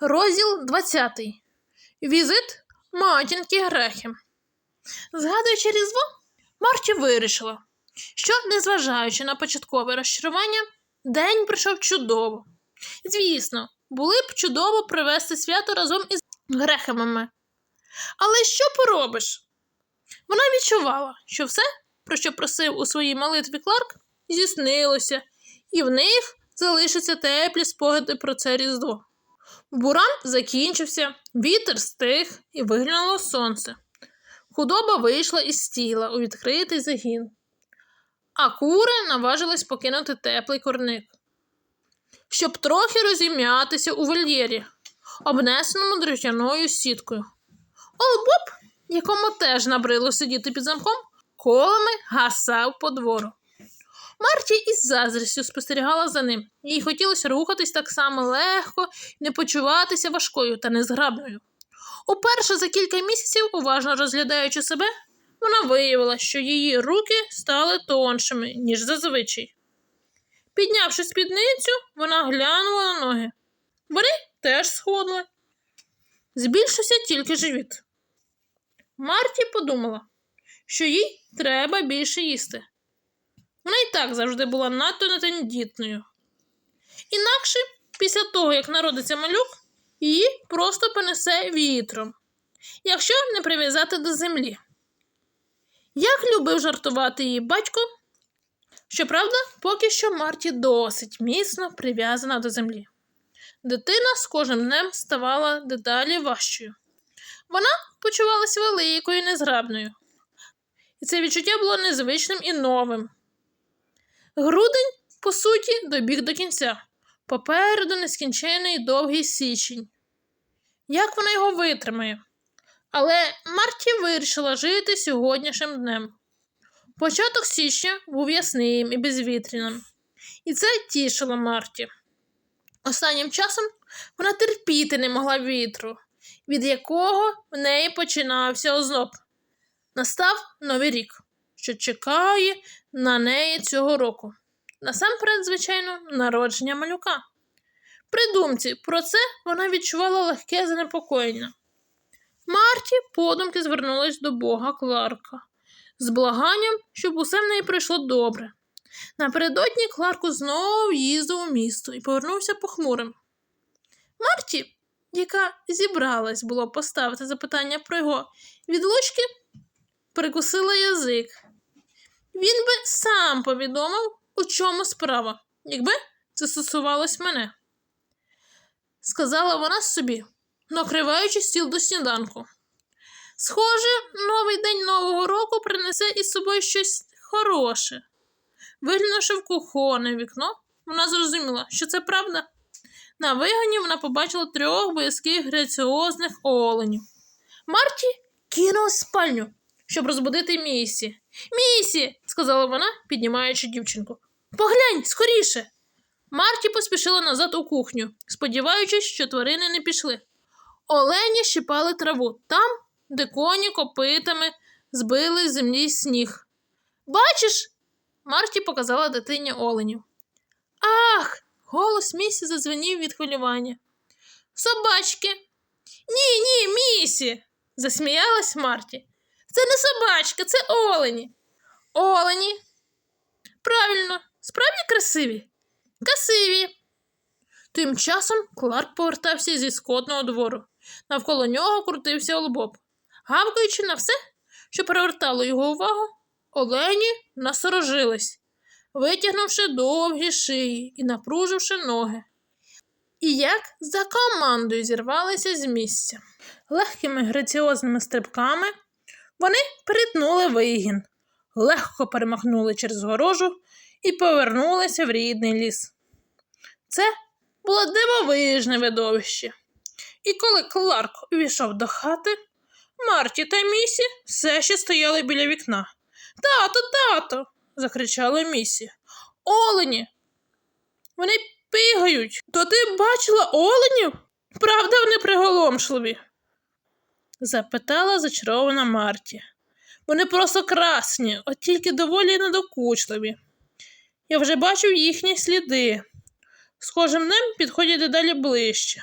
Розділ 20. Візит матінки Грехи. Згадуючи Різдво, Марті вирішила, що, незважаючи на початкове розчарування, день пройшов чудово. Звісно, були б чудово провести свято разом із Грехемами. Але що поробиш? Вона відчувала, що все, про що просив у своїй молитві Кларк, здійснилося, і в них залишаться теплі спогади про це Різдво. Буран закінчився, вітер стих і виглянуло сонце. Худоба вийшла із стіла у відкритий загін, а кури наважились покинути теплий корник, щоб трохи розім'ятися у вольєрі, обнесеному дротяною сіткою. Олбоб, якому теж набрило сидіти під замком, колами гасав по двору. Марті із заздрістю спостерігала за ним. Їй хотілося рухатись так само легко не почуватися важкою та незграбною. Уперше за кілька місяців, уважно розглядаючи себе, вона виявила, що її руки стали тоншими, ніж зазвичай. Піднявши спідницю, вона глянула на ноги. Вони теж сходили. Збільшився тільки живіт. Марті подумала, що їй треба більше їсти. Вона і так завжди була надто нетендітною. Інакше, після того, як народиться малюк, її просто понесе вітром, якщо не прив'язати до землі. Як любив жартувати її батько, щоправда, поки що Марті досить міцно прив'язана до землі. Дитина з кожним днем ставала дедалі важчою. Вона почувалася великою і незграбною. І це відчуття було незвичним і новим. Грудень, по суті, добіг до кінця. Попереду нескінчений довгий січень. Як вона його витримає? Але Марті вирішила жити сьогоднішнім днем. Початок січня був ясним і безвітряним, і це тішило Марті. Останнім часом вона терпіти не могла вітру, від якого в неї починався озноб. Настав новий рік, що чекає на неї цього року. Насамперед, звичайно, народження малюка. При думці про це вона відчувала легке занепокоєння. Марті подумки звернулась до Бога Кларка з благанням, щоб усе в неї пройшло добре. Напередодні Кларку знову їздив у місто і повернувся похмурим. Марті, яка зібралась було поставити запитання про його відлучки, прикусила язик. Він би сам повідомив, у чому справа, якби це стосувалось мене. Сказала вона собі, накриваючи стіл до сніданку. Схоже, новий день Нового року принесе із собою щось хороше. Виглянувши в кухонне вікно, вона зрозуміла, що це правда. На вигані вона побачила трьох боязких граціозних оленів. Марті кинулась в спальню, щоб розбудити Місі. Місі, сказала вона, піднімаючи дівчинку. Поглянь скоріше. Марті поспішила назад у кухню, сподіваючись, що тварини не пішли. Олені щипали траву там, де коні копитами збили з землі сніг. Бачиш? Марті показала дитині оленів. Ах! Голос Місі зазвенів від хвилювання. Собачки. Ні, ні, Місі. засміялась Марті. Це не собачка, це олені. Олені. Правильно, справді красиві? Красиві. Тим часом Кларк повертався зі скотного двору. Навколо нього крутився Олбоб. Гавкаючи на все, що привертало його увагу, олені насорожились, витягнувши довгі шиї і напруживши ноги. І як за командою зірвалися з місця. Легкими граціозними стрибками вони перетнули вигін, легко перемахнули через горожу і повернулися в рідний ліс. Це було дивовижне видовище. І коли Кларк увійшов до хати, Марті та Місі все ще стояли біля вікна. Тато, тато. закричала Місі. Олені. Вони пигають. То ти бачила оленів? Правда, вони приголомшливі? Запитала зачарована Марті. Вони просто красні, от тільки доволі недокучливі. Я вже бачив їхні сліди. Схожим ним підходять дедалі ближче.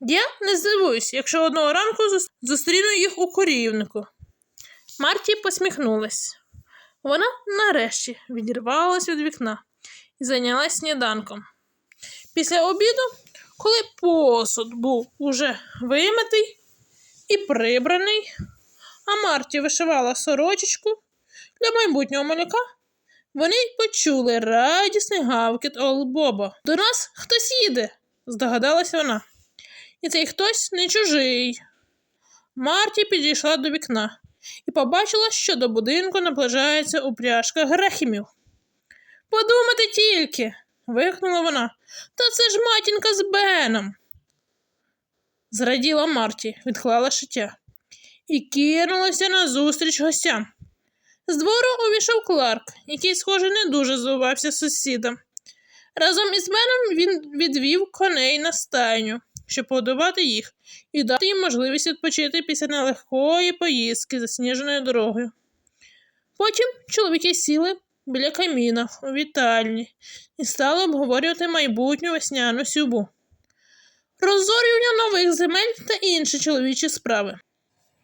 Я не здивуюсь, якщо одного ранку зустріну їх у корівнику. Марті посміхнулась. Вона нарешті відірвалась від вікна і зайнялась сніданком. Після обіду, коли посуд був уже вимитий і прибраний, а Марті вишивала сорочечку для майбутнього малюка, вони почули радісний гавкіт Олбоба. До нас хтось їде, здогадалась вона. І цей хтось не чужий. Марті підійшла до вікна і побачила, що до будинку наближається упряжка Грехімів. Подумати тільки. вигукнула вона. Та це ж матінка з Беном. Зраділа Марті, відклала шиття і кинулася назустріч гостям. З двору увійшов Кларк, який, схоже, не дуже здивувався сусідам. Разом із Беном він відвів коней на стайню, щоб подавати їх і дати їм можливість відпочити після нелегкої поїздки засніженою дорогою. Потім чоловіки сіли біля каміна у вітальні і стали обговорювати майбутню весняну сюбу, розорювання нових земель та інші чоловічі справи.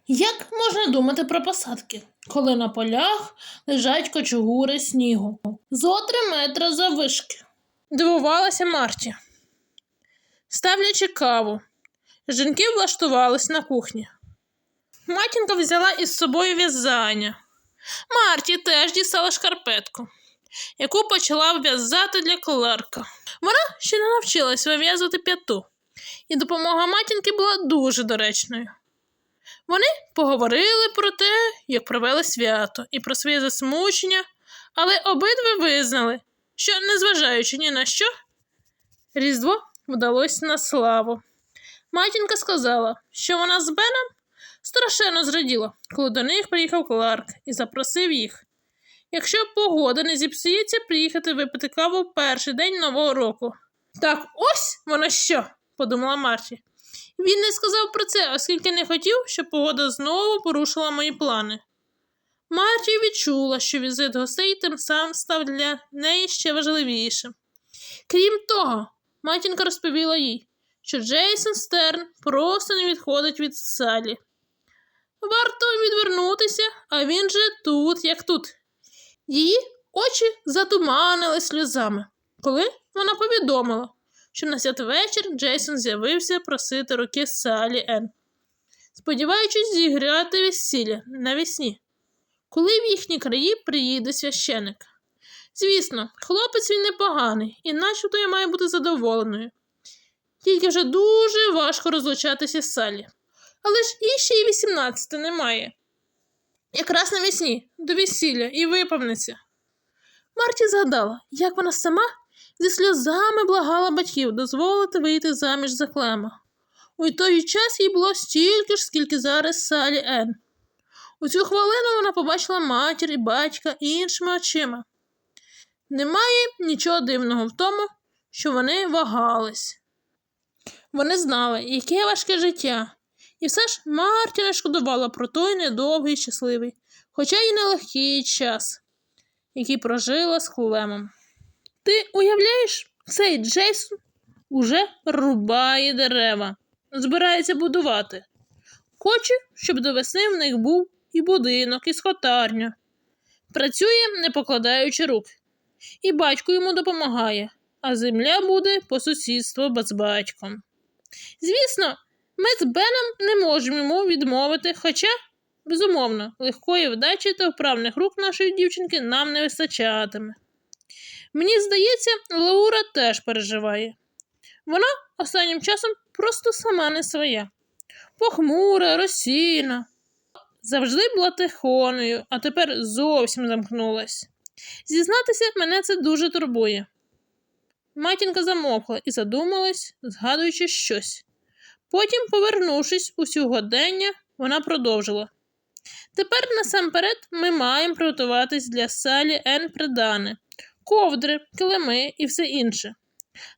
Як можна думати про посадки, коли на полях лежать кочугури снігу зо три метри заввишки? Дивувалася Марті. Ставлячи каву, жінки влаштувались на кухні. Матінка взяла із собою в'язання. Марті теж дістала шкарпетку, яку почала в'язати для Кларка. Вона ще не навчилась вив'язувати п'яту, і допомога матінки була дуже доречною. Вони поговорили про те, як провели свято, і про своє засмучення, але обидва визнали, що, незважаючи ні на що, Різдво вдалося на славу. Матінка сказала, що вона з Беном страшенно зраділа, коли до них приїхав Кларк і запросив їх. Якщо погода не зіпсується, приїхати випити каву перший день Нового року. Так ось воно що, подумала Марті. Він не сказав про це, оскільки не хотів, щоб погода знову порушила мої плани. Марті відчула, що візит гостей тим самим став для неї ще важливішим. Крім того, матінка розповіла їй, що Джейсон Стерн просто не відходить від Салі. Варто відвернутися, а він же тут, як тут. Її очі затуманили сльозами, коли вона повідомила, що на святвечір Джейсон з'явився просити руки Салі Ен, сподіваючись зіграти весілля навесні, коли в їхні краї приїде священик. Звісно, хлопець він непоганий, і начебто я маю бути задоволеною. Тільки вже дуже важко розлучатися з Салі. Але ж і й 18 немає. Якраз навесні, до весілля і виповниться. Марті згадала, як вона сама зі сльозами благала батьків дозволити вийти заміж за Клема. У той час їй було стільки ж, скільки зараз Салі Ен. У цю хвилину вона побачила матір і батька іншими очима. Немає нічого дивного в тому, що вони вагались. Вони знали, яке важке життя, і все ж Марті не шкодувала про той недовгий щасливий, хоча й нелегкий час, який прожила з Клемом. Ти уявляєш, цей Джейсон уже рубає дерева, збирається будувати. Хоче, щоб до весни в них був і будинок, і скотарня. Працює, не покладаючи рук, і батько йому допомагає, а земля буде по сусідству з батьком. Звісно, ми з Беном не можемо йому відмовити, хоча, безумовно, легкої вдачі та вправних рук нашої дівчинки нам не вистачатиме. Мені здається, Лаура теж переживає. Вона останнім часом просто сама не своя. Похмура, розсіяна. Завжди була тихоною, а тепер зовсім замкнулась. Зізнатися, мене це дуже турбує. Матінка замовкла і задумалась, згадуючи щось. Потім, повернувшись у сьогодення, вона продовжила. Тепер насамперед ми маємо приготуватись для салі Ен придане, ковдри, килими і все інше.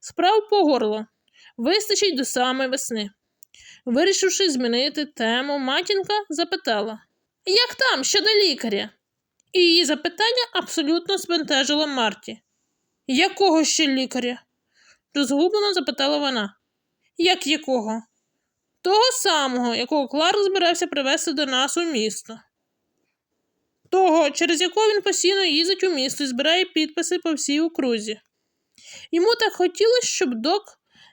Справ по горло. Вистачить до самої весни. Вирішивши змінити тему, матінка запитала Як там щодо лікаря? І її запитання абсолютно збентежило Марті. Якого ще лікаря? розгублено запитала вона. Як якого? Того самого, якого Кларк збирався привезти до нас у місто. Того, через якого він постійно їздить у місто і збирає підписи по всій окрузі. Йому так хотілося, щоб док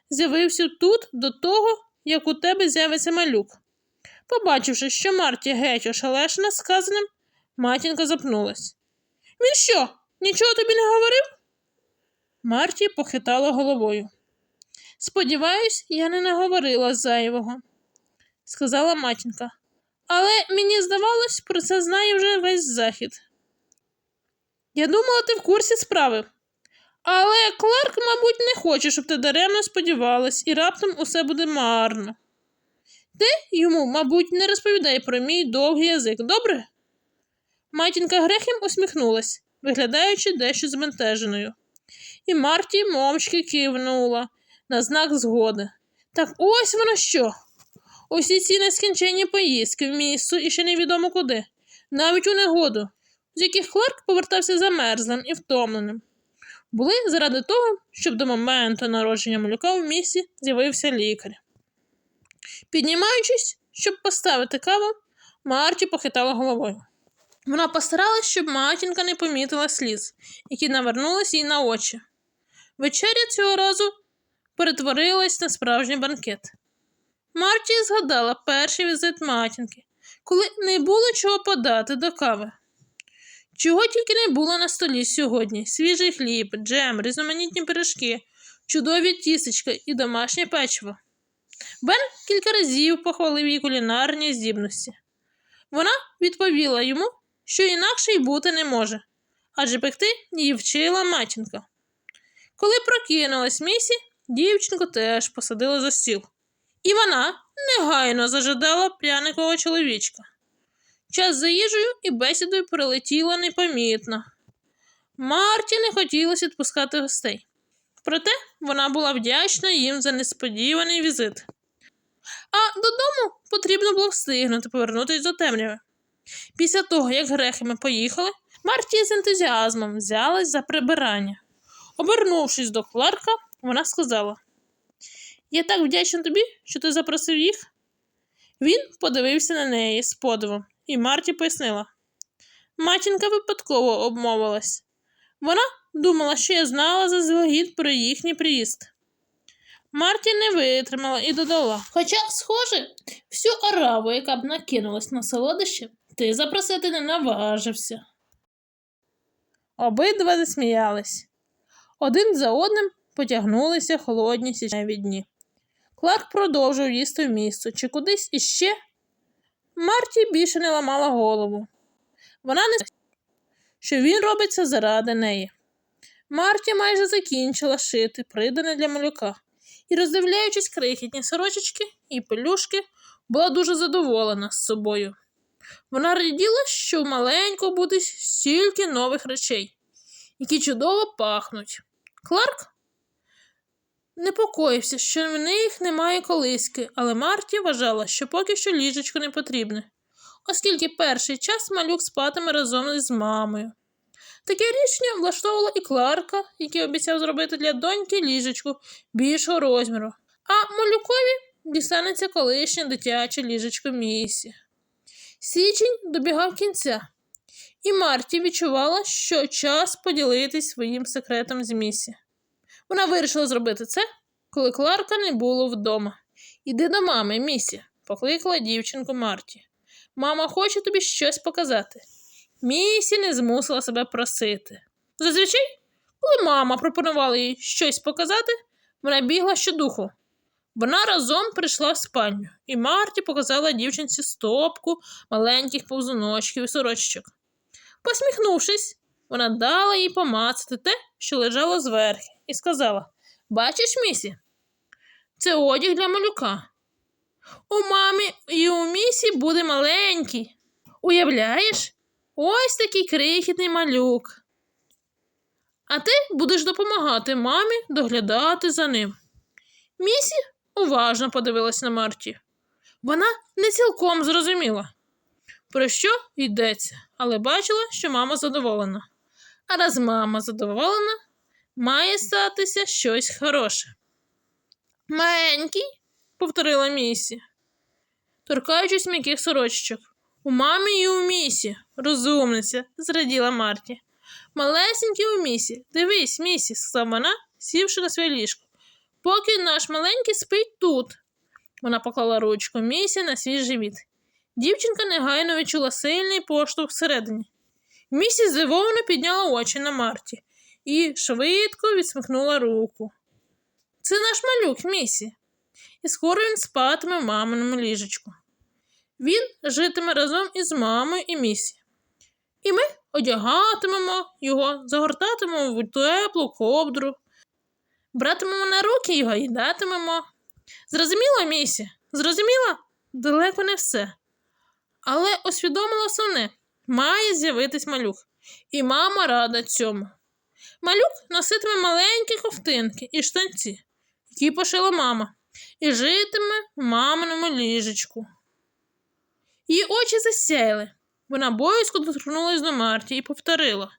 з'явився тут до того, як у тебе з'явиться малюк. Побачивши, що Марті геть ошалешена сказаним, матінка запнулась. Він що, нічого тобі не говорив? Марті похитала головою. Сподіваюсь, я не наговорила зайвого, сказала матінка. Але мені здавалось, про це знає вже весь захід. Я думала, ти в курсі справи. Але Кларк, мабуть, не хоче, щоб ти даремно сподівалась, і раптом усе буде марно. Ти йому, мабуть, не розповідай про мій довгий язик, добре? Матінка Грехем усміхнулась, виглядаючи дещо збентеженою. І Марті мовчки кивнула на знак згоди. Так ось воно що. Усі ці нескінченні поїздки в місто і ще невідомо куди, навіть у негоду, з яких Кларк повертався замерзлим і втомленим. Були заради того, щоб до моменту народження малюка в місті з'явився лікар. Піднімаючись, щоб поставити каву, Марті похитала головою. Вона постаралась, щоб матінка не помітила сліз, які навернулись їй на очі. Вечеря цього разу перетворилась на справжній банкет. Марті згадала перший візит матінки, коли не було чого подати до кави. Чого тільки не було на столі сьогодні: свіжий хліб, джем, різноманітні пиріжки, чудові тістечка і домашнє печиво. Бен кілька разів похвалив її кулінарні здібності. Вона відповіла йому, що інакше й бути не може, адже пекти її вчила матінка. Коли прокинулась місі, дівчинку теж посадила за стіл. І вона негайно зажадала пряникового чоловічка. Час за їжею і бесідою пролетіло непомітно. Марті не хотілося відпускати гостей. Проте вона була вдячна їм за несподіваний візит. А додому потрібно було встигнути повернутися до темряви. Після того, як грехами поїхали, Марті з ентузіазмом взялась за прибирання. Обернувшись до Кларка, вона сказала: Я так вдячна тобі, що ти запросив їх. Він подивився на неї з подивом, і Марті пояснила. Матінка випадково обмовилась. Вона думала, що я знала заздалегідь про їхній приїзд. Марті не витримала і додала. Хоча, схоже, всю араву, яка б накинулась на солодощі, ти запросити не наважився. Обидва засміялись. Один за одним потягнулися холодні січневі дні. Кларк продовжив їсти в місто чи кудись іще. Марті більше не ламала голову. Вона не що він робиться заради неї. Марті майже закінчила шити придане для малюка і, роздивляючись крихітні сорочечки і пелюшки, була дуже задоволена з собою. Вона раділа, що в маленького буде стільки нових речей, які чудово пахнуть. Кларк непокоївся, що в них немає колиски, але Марті вважала, що поки що ліжечко не потрібне, оскільки перший час малюк спатиме разом із мамою. Таке рішення влаштовувало і Кларка, який обіцяв зробити для доньки ліжечку більшого розміру, а малюкові дістанеться колишнє дитяче ліжечко місі. Січень добігав кінця, і Марті відчувала, що час поділитись своїм секретом з місі. Вона вирішила зробити це, коли Кларка не було вдома. Іди до мами, місі, покликала дівчинку Марті. Мама хоче тобі щось показати. Місі не змусила себе просити. Зазвичай, коли мама пропонувала їй щось показати, вона бігла щодуху. Вона разом прийшла в спальню, і Марті показала дівчинці стопку маленьких повзуночків і сорочок. Посміхнувшись, вона дала їй помацати те, що лежало зверху, і сказала: Бачиш, місі, це одяг для малюка. У мамі і у місі буде маленький. Уявляєш? Ось такий крихітний малюк. А ти будеш допомагати мамі доглядати за ним. Місі уважно подивилась на Марті. Вона не цілком зрозуміла, про що йдеться, але бачила, що мама задоволена. А раз мама задоволена, має статися щось хороше. Маленький, повторила Місі. торкаючись м'яких сорочечок. У мамі і у місі, розумниця, зраділа Марті. Малесенький у місі. Дивись, місі, сказала вона, сівши на своє ліжко. Поки наш маленький спить тут. Вона поклала ручку місі на свій живіт. Дівчинка негайно відчула сильний поштовх всередині. Місі здивовано підняла очі на Марті і швидко відсмикнула руку. Це наш малюк, місі. І скоро він спатиме в маминому ліжечку. Він житиме разом із мамою і місі. І ми одягатимемо його, загортатимемо в теплу ковдру, братимемо на руки його і датимемо. Зрозуміла, місі? Зрозуміла? Далеко не все. Але усвідомила основне має з'явитись малюк. І мама рада цьому. Малюк носитиме маленькі ковтинки і штанці, які пошила мама, і житиме в маминому ліжечку. Її очі засяяли. Вона боязко доторкнулась до Марті і повторила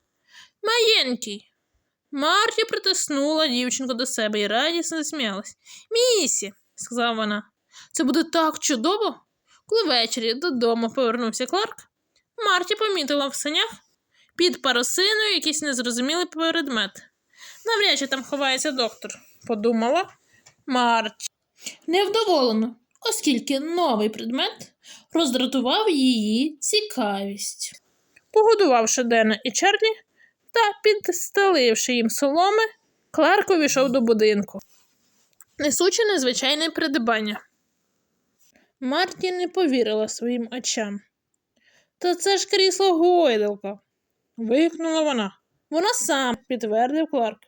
Маєнький. Марті притиснула дівчинку до себе і радісно засміялась. Місі, сказала вона, це буде так чудово. Коли ввечері додому повернувся Кларк, Марті помітила в санях під парусиною якийсь незрозумілий предмет. Навряд чи там ховається доктор, подумала Марті. Невдоволено, оскільки новий предмет роздратував її цікавість. Погодувавши Дена і Чарлі та підстеливши їм соломи, Кларк увійшов до будинку, несучи незвичайне придбання. Марті не повірила своїм очам. Та це ж крісло гойдалка. Вигукнула вона. Вона сам підтвердив Кларк.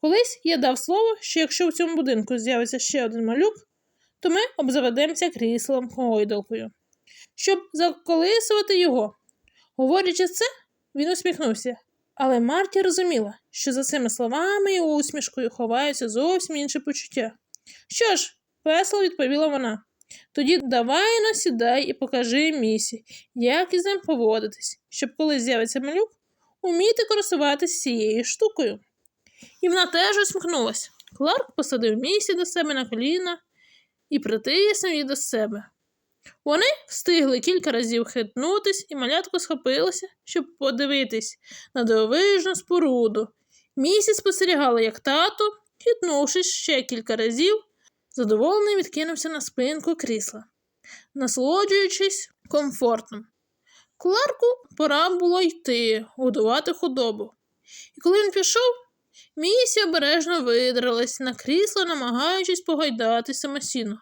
Колись я дав слово, що якщо в цьому будинку з'явиться ще один малюк, то ми обзаведемося кріслом гойдалкою, щоб заколисувати його. Говорячи це, він усміхнувся. Але Марті розуміла, що за цими словами і усмішкою ховаються зовсім інші почуття. Що ж, весело відповіла вона. Тоді давай насідай і покажи місі, як із ним поводитись, щоб коли з'явиться малюк, уміти користуватися цією штукою. І вона теж усміхнулась. Кларк посадив місі до себе на коліна і притиснув її до себе. Вони встигли кілька разів хитнутись, і малятко схопилося, щоб подивитись на дивовижну споруду. Місі спостерігала, як тато, хитнувшись ще кілька разів, задоволений відкинувся на спинку крісла, насолоджуючись комфортом. Кларку пора було йти, годувати худобу. І коли він пішов, Місі обережно видралась на крісло, намагаючись погойдатись самостійно.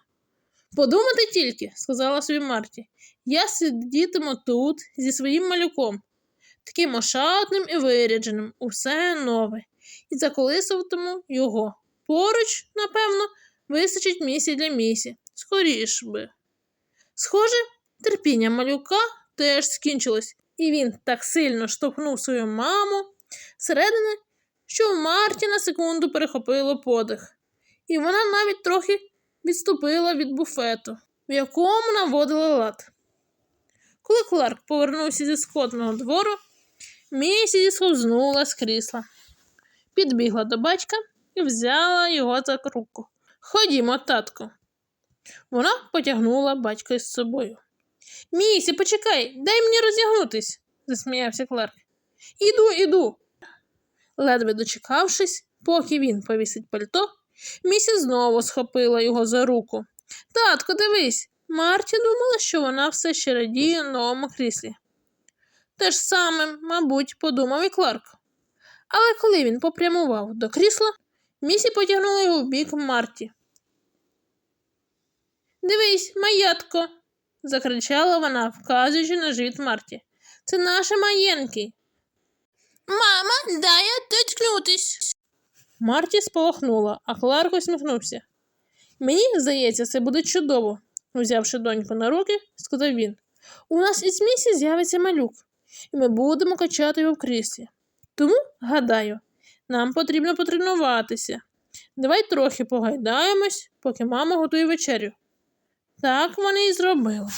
Подумати тільки, сказала собі Марті, я сидітиму тут зі своїм малюком, таким ошатним і вирядженим, усе нове, і заколисуватиму його. Поруч, напевно, вистачить місі для місі. Скоріш би. Схоже, терпіння малюка теж скінчилось, і він так сильно штовхнув свою маму всередини, що в Марті на секунду перехопило подих, і вона навіть трохи відступила від буфету, в якому наводила лад. Коли Кларк повернувся зі скотного двору, Місі зісковзнула з крісла, підбігла до батька і взяла його за руку. Ходімо, татку. Вона потягнула батька із собою. Місі, почекай, дай мені роздягнутись, засміявся Кларк. Іду, іду. Ледве дочекавшись, поки він повісить пальто, Місі знову схопила його за руку. Татко, дивись, Марті думала, що вона все ще радіє новому кріслі. Те ж саме, мабуть, подумав і Кларк. Але коли він попрямував до крісла, Місі потягнула його в бік Марті. Дивись, маятко, закричала вона, вказуючи на живіт Марті. Це наше маєнький. Мама, дай доткнутись. Марті сполохнула, а Кларк усміхнувся. Мені здається, це буде чудово, взявши доньку на руки, сказав він. У нас із місі з'явиться малюк, і ми будемо качати його в кріслі. Тому, гадаю, нам потрібно потренуватися. Давай трохи погайдаємось, поки мама готує вечерю. Так вони і зробили.